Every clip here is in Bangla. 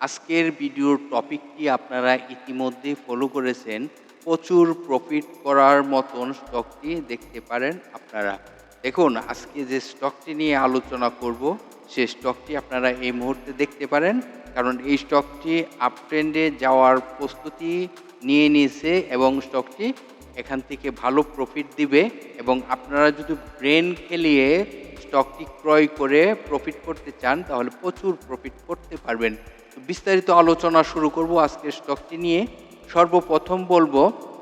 আজকের ভিডিওর টপিকটি আপনারা ইতিমধ্যে ফলো করেছেন। প্রচুর প্রফিট করার মতন স্টকটি দেখতে পারেন আপনারা। দেখুন, আজকে যে স্টকটি নিয়ে আলোচনা করব, সে স্টকটি আপনারা এই মুহূর্তে দেখতে পারেন। কারণ এই স্টকটি আপ ট্রেন্ডে যাওয়ার প্রস্তুতি নিয়ে নিয়েছে এবং স্টকটি এখান থেকে ভালো প্রফিট দিবে এবং আপনারা যদি ব্রেন খেলিয়ে স্টকটি ক্রয় করে প্রফিট করতে চান, তাহলে প্রচুর প্রফিট করতে পারবেন। বিস্তারিত আলোচনা শুরু করব আজকের স্টকটি নিয়ে। সর্বপ্রথম বলব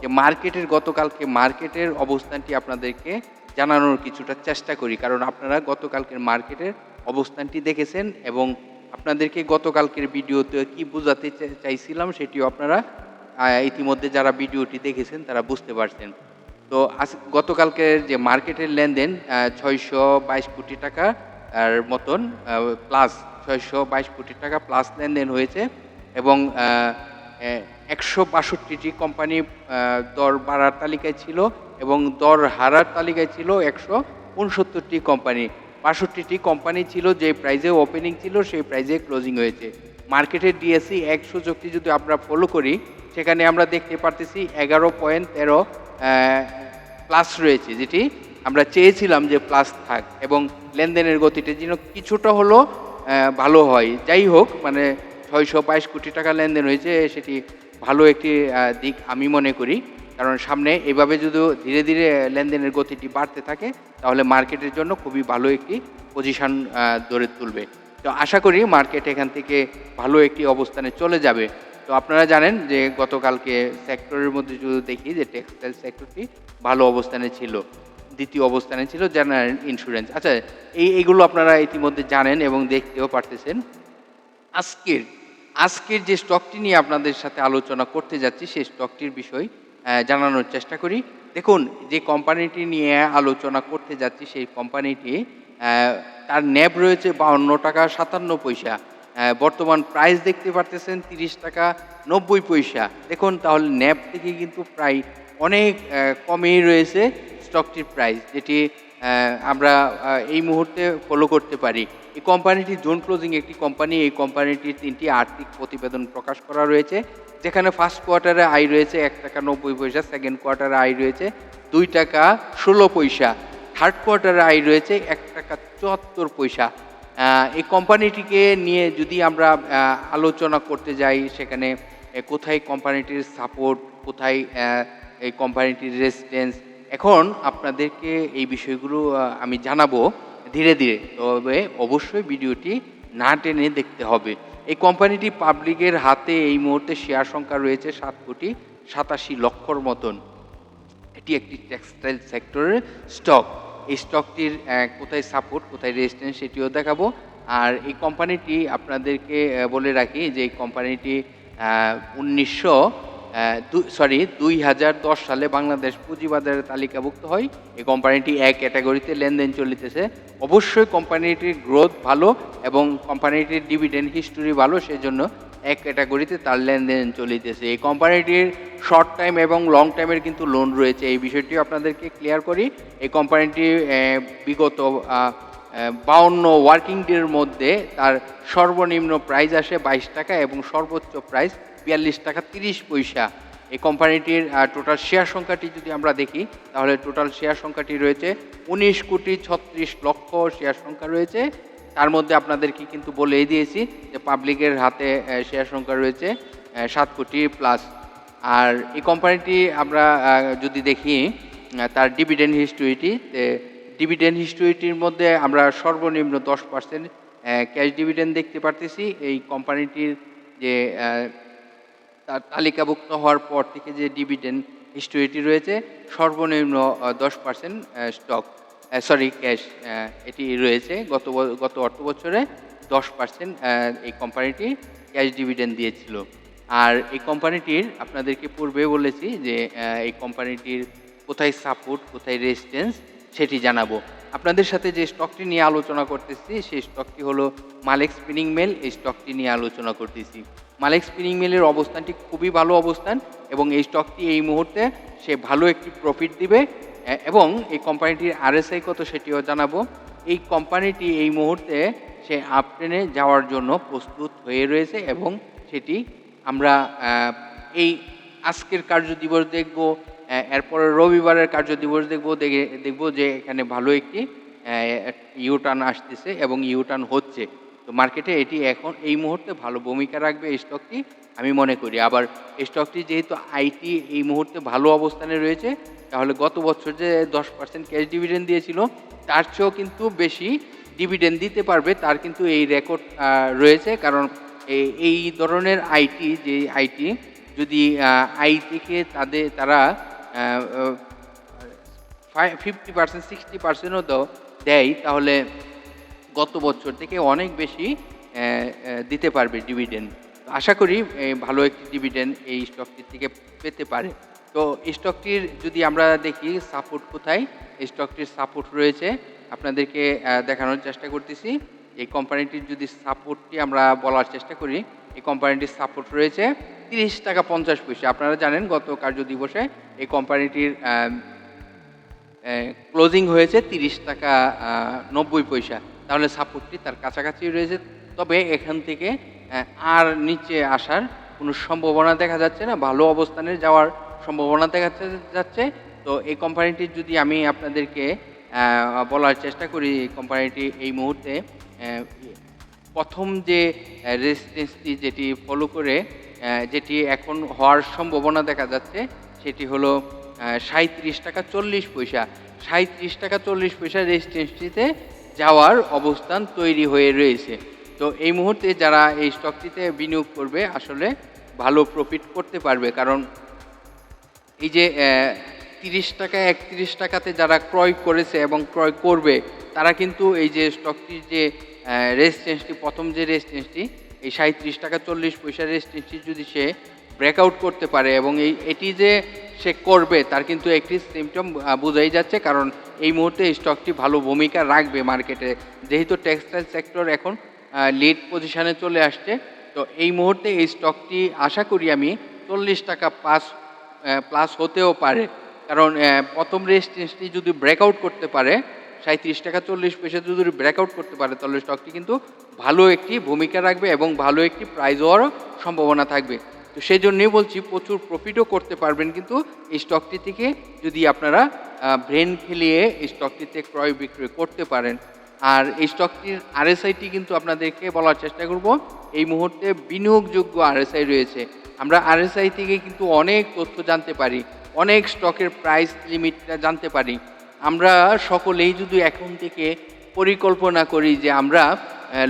যে মার্কেটের গতকালকে মার্কেটের অবস্থানটি আপনাদেরকে জানানোর কিছুটা চেষ্টা করি। কারণ আপনারা গতকালকের মার্কেটের অবস্থানটি দেখেছেন এবং আপনাদেরকে গতকালকের ভিডিওতে কি বোঝাতে চাইছিলাম সেটিও আপনারা ইতিমধ্যে যারা ভিডিওটি দেখেছেন তারা বুঝতে পারছেন। তো আজ, গতকালকের যে মার্কেটের লেনদেন ছয়শো বাইশ কোটি টাকা আর মতন প্লাস ছয়শো বাইশ কোটি টাকা প্লাস লেনদেন হয়েছে এবং একশো বাষট্টিটি কোম্পানি দর বাড়ার তালিকায় ছিল এবং দর হারার তালিকায় ছিল একশো উনসত্তরটি কোম্পানি বাষট্টিটি কোম্পানি ছিল যে প্রাইজে ওপেনিং ছিল, সেই প্রাইজে ক্লোজিং হয়েছে। মার্কেটের ডিএসসি এক সূচকটি যদি আমরা ফলো করি, সেখানে আমরা দেখতে পারতেছি এগারো পয়েন্ট তেরো প্লাস রয়েছে, যেটি আমরা চেয়েছিলাম যে প্লাস থাক এবং লেনদেনের গতিটা যেন কিছুটা হলো ভালো হয়। যাই হোক মানে ছয়শো বাইশ কোটি টাকা লেনদেন হয়েছে, সেটি ভালো একটি দিক আমি মনে করি। কারণ সামনে এভাবে যদি ধীরে ধীরে লেনদেনের গতিটি বাড়তে থাকে, তাহলে মার্কেটের জন্য খুবই ভালো একটি পজিশন ধরে তুলবে। তো আশা করি মার্কেট এখান থেকে ভালো একটি অবস্থানে চলে যাবে। তো আপনারা জানেন যে গতকালকে সেক্টরের মধ্যে যদি দেখি যে টেক্সটাইল সেক্টরটি ভালো অবস্থানে ছিল। দ্বিতীয় অবস্থানে ছিল জেনারেল ইন্স্যুরেন্স আচ্ছা এই এইগুলো আপনারা ইতিমধ্যে জানেন এবং দেখতেও পারতেছেন। আজকের আজকের যে স্টকটি নিয়ে আপনাদের সাথে আলোচনা করতে যাচ্ছি, সেই স্টকটির বিষয় জানানোর চেষ্টা করি। দেখুন, যে কোম্পানিটি নিয়ে আলোচনা করতে যাচ্ছি, সেই কোম্পানিটি তার ন্যাব রয়েছে বাউন্ন টাকা সাতান্ন পয়সা। বর্তমান প্রাইস দেখতে পারতেছেন তিরিশ টাকা নব্বই পয়সা। দেখুন, তাহলে ন্যাব থেকে কিন্তু প্রায় অনেক কমেই রয়েছে। স্টকটির প্রাইস যেটি আমরা এই মুহূর্তে ফলো করতে পারি। এই কোম্পানিটি জোন ক্লোজিং একটি কোম্পানি এই কোম্পানিটির তিনটি আর্থিক প্রতিবেদন প্রকাশ করা রয়েছে, যেখানে ফার্স্ট কোয়ার্টারে আয় রয়েছে এক টাকা নব্বই পয়সা সেকেন্ড কোয়ার্টারে আয় রয়েছে দুই টাকা ষোলো পয়সা থার্ড কোয়ার্টারে আয় রয়েছে এক টাকা চুয়াত্তর পয়সা। এই কোম্পানিটিকে নিয়ে যদি আমরা আলোচনা করতে যাই, সেখানে কোথায় কোম্পানিটির সাপোর্ট কোথায় এই কোম্পানিটির রেসিডেন্স এখন আপনাদেরকে এই বিষয়গুলো আমি জানাব ধীরে ধীরে। তবে অবশ্যই ভিডিওটি না টেনে দেখতে হবে। এই কোম্পানিটি পাবলিকের হাতে এই মুহূর্তে শেয়ার সংখ্যা রয়েছে সাত কোটি সাতাশি লক্ষর মতন। এটি একটি টেক্সটাইল সেক্টরের স্টক। এই স্টকটির কোথায় সাপোর্ট, কোথায় রেজিস্ট্যান্স সেটিও দেখাবো। আর এই কোম্পানিটি আপনাদেরকে বলে রাখি যে এই কোম্পানিটি উনিশশো সরি দুই হাজার দশ সালে বাংলাদেশ পুঁজিবাজারে তালিকাভুক্ত হয়। এই কোম্পানিটি এক ক্যাটাগরিতে লেনদেন চলিতেছে। অবশ্যই কোম্পানিটির গ্রোথ ভালো এবং কোম্পানিটির ডিভিডেন্ড হিস্টোরি ভালো, সেজন্য এক ক্যাটাগরিতে তার লেনদেন চলিতেছে। এই কোম্পানিটির শর্ট টাইম এবং লং টাইমের কিন্তু লোন রয়েছে। এই বিষয়টিও আপনাদেরকে ক্লিয়ার করি। এই কোম্পানিটি বিগত বাউন্ন ওয়ার্কিং ডের মধ্যে তার সর্বনিম্ন প্রাইস আসে বাইশ টাকা এবং সর্বোচ্চ প্রাইস বিয়াল্লিশ টাকা তিরিশ পয়সা। এই কোম্পানিটির টোটাল শেয়ার সংখ্যাটি যদি আমরা দেখি, তাহলে টোটাল শেয়ার সংখ্যাটি রয়েছে উনিশ কোটি ছত্রিশ লক্ষ শেয়ার সংখ্যা রয়েছে। তার মধ্যে আপনাদেরকে কিন্তু বলেই দিয়েছি যে পাবলিকের হাতে শেয়ার সংখ্যা রয়েছে সাত কোটি প্লাস আর এই কোম্পানিটি আমরা যদি দেখি তার ডিভিডেন্ড হিস্ট্রিটি ডিভিডেন্ড হিস্ট্রিটির মধ্যে আমরা সর্বনিম্ন দশ পার্সেন্ট ক্যাশ ডিভিডেন্ড দেখতে পারতেছি। এই কোম্পানিটির যে তার তালিকাভুক্ত হওয়ার পর থেকে যে ডিভিডেন্ড হিস্টোরিটি রয়েছে, সর্বনিম্ন দশ পার্সেন্ট স্টক সরি ক্যাশ এটি রয়েছে। গত গত অর্থ বছরে দশ পার্সেন্ট এই কোম্পানিটি ক্যাশ ডিভিডেন্ড দিয়েছিল। আর এই কোম্পানিটির আপনাদেরকে পূর্বে বলেছি যে এই কোম্পানিটির কোথায় সাপোর্ট কোথায় রেজিস্ট্যান্স সেটি জানাব। আপনাদের সাথে যে স্টকটি নিয়ে আলোচনা করতেছি, সেই স্টকটি হলো মালেক স্পিনিং মেল এই স্টকটি নিয়ে আলোচনা করতেছি। মালেক স্পিনিং মিলের অবস্থানটি খুবই ভালো অবস্থান এবং এই স্টকটি এই মুহূর্তে সে ভালো একটি প্রফিট দিবে। এবং এই কোম্পানিটির আরএসআই কত সেটিও জানাব। এই কোম্পানিটি এই মুহূর্তে সে আপট্রেনে যাওয়ার জন্য প্রস্তুত হয়ে রয়েছে এবং সেটি আমরা এই আজকের কার্য দিবস দেখব এরপরে রবিবারের কার্য দিবস দেখব, দেখে, দেখব যে এখানে ভালো একটি ইউটার্ন আসতেছে এবং ইউটার্ন হচ্ছে। তো মার্কেটে এটি এখন এই মুহূর্তে ভালো ভূমিকা রাখবে এই স্টকটি আমি মনে করি। আবার এই স্টকটি যেহেতু আইটি এই মুহূর্তে ভালো অবস্থানে রয়েছে, তাহলে গত বছর যে দশ পার্সেন্ট ক্যাশ ডিভিডেন্ড দিয়েছিল, তার চেয়েও কিন্তু বেশি ডিভিডেন্ড দিতে পারবে, তার কিন্তু এই রেকর্ড রয়েছে। কারণ এই- ধরনের আইটি যে আইটি যদি আই থেকে তাদের, তারা ফিফটি পার্সেন্ট সিক্সটি পার্সেন্টও দেয়, তাহলে গত বছর থেকে অনেক বেশি দিতে পারবে ডিভিডেন্ড আশা করি ভালো একটি ডিভিডেন্ড এই স্টকটির থেকে পেতে পারে। তো স্টকটির যদি আমরা দেখি সাপোর্ট কোথায়? স্টকটির সাপোর্ট রয়েছে। আপনাদেরকে দেখানোর চেষ্টা করতেছি। এই কোম্পানিটির যদি সাপোর্টটি আমরা বলার চেষ্টা করি, এই কোম্পানিটির সাপোর্ট রয়েছে তিরিশ টাকা পঞ্চাশ পয়সা। আপনারা জানেন, গত কার্য দিবসে এই কোম্পানিটির ক্লোজিং হয়েছে তিরিশ টাকা নব্বই পয়সা। তাহলে সাপোর্টটি তার কাছাকাছি রয়েছে। তবে এখান থেকে আর নিচে আসার কোনো সম্ভাবনা দেখা যাচ্ছে না, ভালো অবস্থানে যাওয়ার সম্ভাবনা দেখা যাচ্ছে- তো এই কোম্পানিটির যদি আমি আপনাদেরকে বলার চেষ্টা করি, এই কোম্পানিটি এই মুহূর্তে প্রথম যে রেজিস্ট্যান্সটি যেটি ফলো করে যেটি এখন হওয়ার সম্ভাবনা দেখা যাচ্ছে, সেটি হলো সাঁত্রিশ টাকা চল্লিশ পয়সা। সাঁত্রিশ টাকা চল্লিশ পয়সা রেজিস্ট্যান্সটিতে যাওয়ার অবস্থান তৈরি হয়ে রয়েছে। তো এই মুহূর্তে যারা এই স্টকটিতে বিনিয়োগ করবে, আসলে ভালো প্রফিট করতে পারবে। কারণ এই যে তিরিশ টাকা একত্রিশ টাকাতে যারা ক্রয় করেছে এবং ক্রয় করবে, তারা কিন্তু এই যে স্টকটির যে রেজিস্ট্যান্সটি প্রথম যে রেজিস্ট্যান্সটি এই সাঁত্রিশ টাকা চল্লিশ পয়সা রেজিস্ট্যান্সটি যদি সে ব্রেকআউট করতে পারে এবং এই, এটি যে সে করবে, তার কিন্তু একটি সিমটম বোঝাই যাচ্ছে। কারণ এই মুহূর্তে স্টকটি ভালো ভূমিকা রাখবে মার্কেটে যেহেতু টেক্সটাইল সেক্টর এখন লিড পজিশনে চলে আসছে, তো এই মুহূর্তে এই স্টকটি আশা করি আমি চল্লিশ টাকা পাস প্লাস হতেও পারে। কারণ প্রথম রেজিস্ট্যান্সটি যদি ব্রেকআউট করতে পারে সাঁত্রিশ টাকা চল্লিশ পয়সা যদি ব্রেকআউট করতে পারে, তাহলে স্টকটি কিন্তু ভালো একটি ভূমিকা রাখবে এবং ভালো একটি প্রাইজ হওয়ারও সম্ভাবনা থাকবে। তো সেই জন্যই বলছি প্রচুর প্রফিটও করতে পারবেন, কিন্তু এই স্টকটি থেকে যদি আপনারা ব্রেন খেলিয়ে এই স্টকটিতে ক্রয় বিক্রয় করতে পারেন। আর এই স্টকটির আরএসআইটি কিন্তু আপনাদেরকে বলার চেষ্টা করব, এই মুহূর্তে বিনিয়োগযোগ্য আরএসআই রয়েছে। আমরা আরএসআই থেকে কিন্তু অনেক তথ্য জানতে পারি, অনেক স্টকের প্রাইস লিমিটটা জানতে পারি। আমরা সকলেই যদি এখন থেকে পরিকল্পনা করি যে আমরা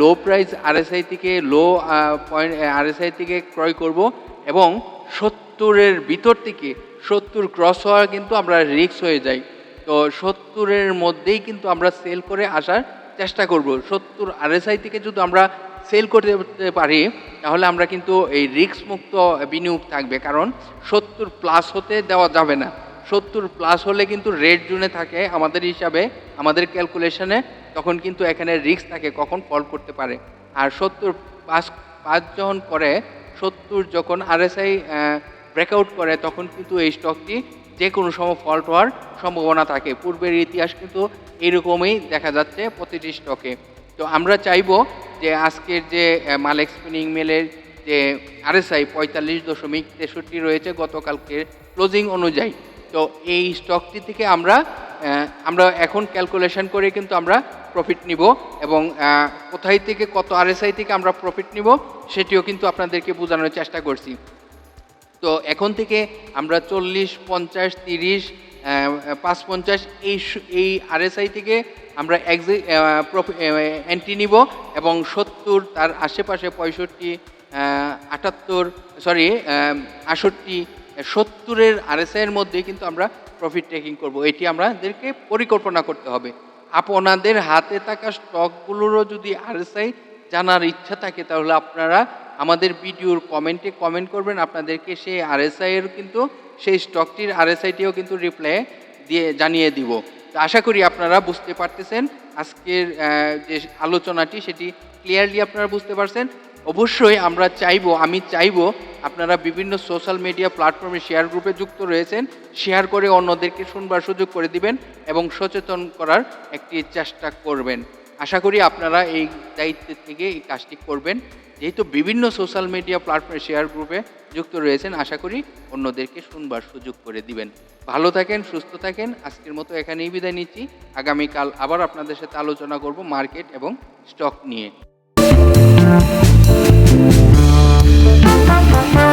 লো প্রাইস আরএসআই থেকে লো পয়েন্ট আরএসআই থেকে ক্রয় করব এবং সত্তরের ভিতর থেকে সত্তর ক্রস হওয়া কিন্তু আমরা রিক্স হয়ে যাই। তো সত্তরের মধ্যেই কিন্তু আমরা সেল করে আসার চেষ্টা করব। সত্তর আরএসআই থেকে যদি আমরা সেল করতে পারি, তাহলে আমরা কিন্তু এই রিক্স মুক্ত বিনিয়োগ থাকবে। কারণ সত্তর প্লাস হতে দেওয়া যাবে না। সত্তর প্লাস হলে কিন্তু রেড জোনে থাকে আমাদের হিসাবে, আমাদের ক্যালকুলেশনে তখন কিন্তু এখানে রিস্ক থাকে কখন ফল করতে পারে। আর সত্তর পাস পাঁচ যখন করে, সত্তর যখন আরএসআই ব্রেকআউট করে, তখন কিন্তু এই স্টকটি যে কোনো সময় ফল্ট হওয়ার সম্ভাবনা থাকে। পূর্বের ইতিহাস কিন্তু এরকমই দেখা যাচ্ছে প্রতিটি স্টকে তো আমরা চাইব যে আজকের যে মালেক স্পিনিং মেলের যে আরএসআই পঁয়তাল্লিশ দশমিক তেষট্টি রয়েছে গতকালকে ক্লোজিং অনুযায়ী। তো এই স্টকটি থেকে আমরা আমরা এখন ক্যালকুলেশন করে কিন্তু আমরা প্রফিট নিব এবং কোথায় থেকে কত আরএসআই থেকে আমরা প্রফিট নিব সেটিও কিন্তু আপনাদেরকে বোঝানোর চেষ্টা করছি। তো এখন থেকে আমরা চল্লিশ, পঞ্চাশ, তিরিশ পাঁচ, পঞ্চাশ, এই এই আরএসআই থেকে আমরা এন্ট্রি নিব এবং সত্তর, তার আশেপাশে পঁয়ষট্টি আটাত্তর সরি আষট্টি সত্তরের আরএসআইয়ের মধ্যে কিন্তু আমরা প্রফিট টেকিং করব। এটি আমাদেরকে পরিকল্পনা করতে হবে। আপনাদের হাতে থাকা স্টকগুলোরও যদি আরএসআই জানার ইচ্ছা থাকে, তাহলে আপনারা আমাদের ভিডিওর কমেন্টে কমেন্ট করবেন। আপনাদেরকে সেই আরএসআই এর কিন্তু, সেই স্টকটির আরএসআইটিও কিন্তু রিপ্লাই দিয়ে, জানিয়ে দিব। তো আশা করি আপনারা বুঝতে পারতেছেন। আজকের যে আলোচনাটি, সেটি ক্লিয়ারলি আপনারা বুঝতে পারছেন। অবশ্যই আমরা চাইব, আমি চাইব আপনারা বিভিন্ন সোশ্যাল মিডিয়া প্ল্যাটফর্মে শেয়ার গ্রুপে যুক্ত রয়েছেন শেয়ার করে অন্যদেরকে শুনবার সুযোগ করে দিবেন এবং সচেতন করার একটি চেষ্টা করবেন। আশা করি আপনারা এই দায়িত্ব থেকে এই কাজটি করবেন। যেহেতু বিভিন্ন সোশ্যাল মিডিয়া প্ল্যাটফর্মে শেয়ার গ্রুপে যুক্ত রয়েছেন, আশা করি অন্যদেরকে শুনবার সুযোগ করে দিবেন। ভালো থাকেন, সুস্থ থাকেন, আজকের মতো এখানেই বিদায় নিচ্ছি। আগামীকাল আবার আপনাদের সাথে আলোচনা করব মার্কেট এবং স্টক নিয়ে। Thank you.